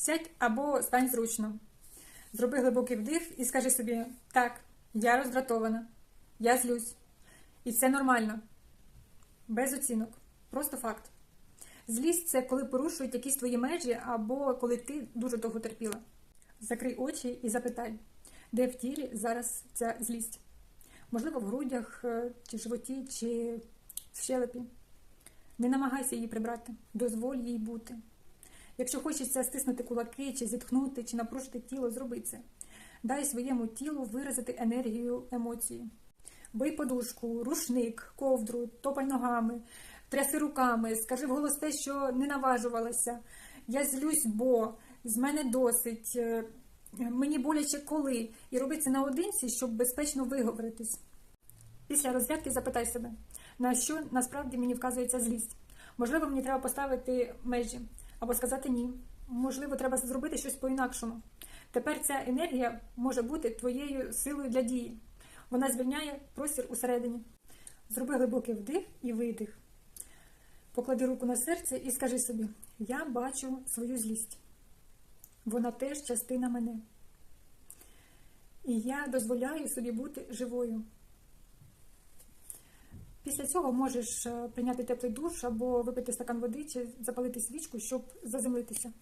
Сядь або стань зручно. Зроби глибокий вдих і скажи собі: так, я роздратована, я злюсь. І це нормально. Без оцінок. Просто факт. Злість це коли порушують якісь твої межі, або коли ти дуже довго терпіла. Закрий очі і запитай, де в тілі зараз ця злість. Можливо, в грудях, е, чи в животі, чи в щелепі. Не намагайся її прибрати, дозволь їй бути. Якщо хочеться стиснути кулаки, чи зітхнути, чи напружити тіло, зроби це. Дай своєму тілу виразити енергію емоції. Бий подушку, рушник, ковдру, топай ногами, тряси руками, скажи вголос те, що не наважувалася. Я злюсь, бо з мене досить. е, Мені боляче коли. І роби це наодинці, щоб безпечно виговоритись. Після розрядки запитай себе, на що насправді мені вказується злість. Можливо, мені треба поставити межі або сказати ні. Можливо, треба зробити щось по-інакшому. Тепер ця енергія може бути твоєю силою для дії. Вона звільняє простір усередині. Зроби глибокий вдих і видих. Поклади руку на серце і скажи собі: Я бачу свою злість. Вона теж частина мене. І я дозволяю собі бути живою. Після цього можеш е, прийняти теплий душ або випити стакан води чи запалити свічку, щоб заземлитися.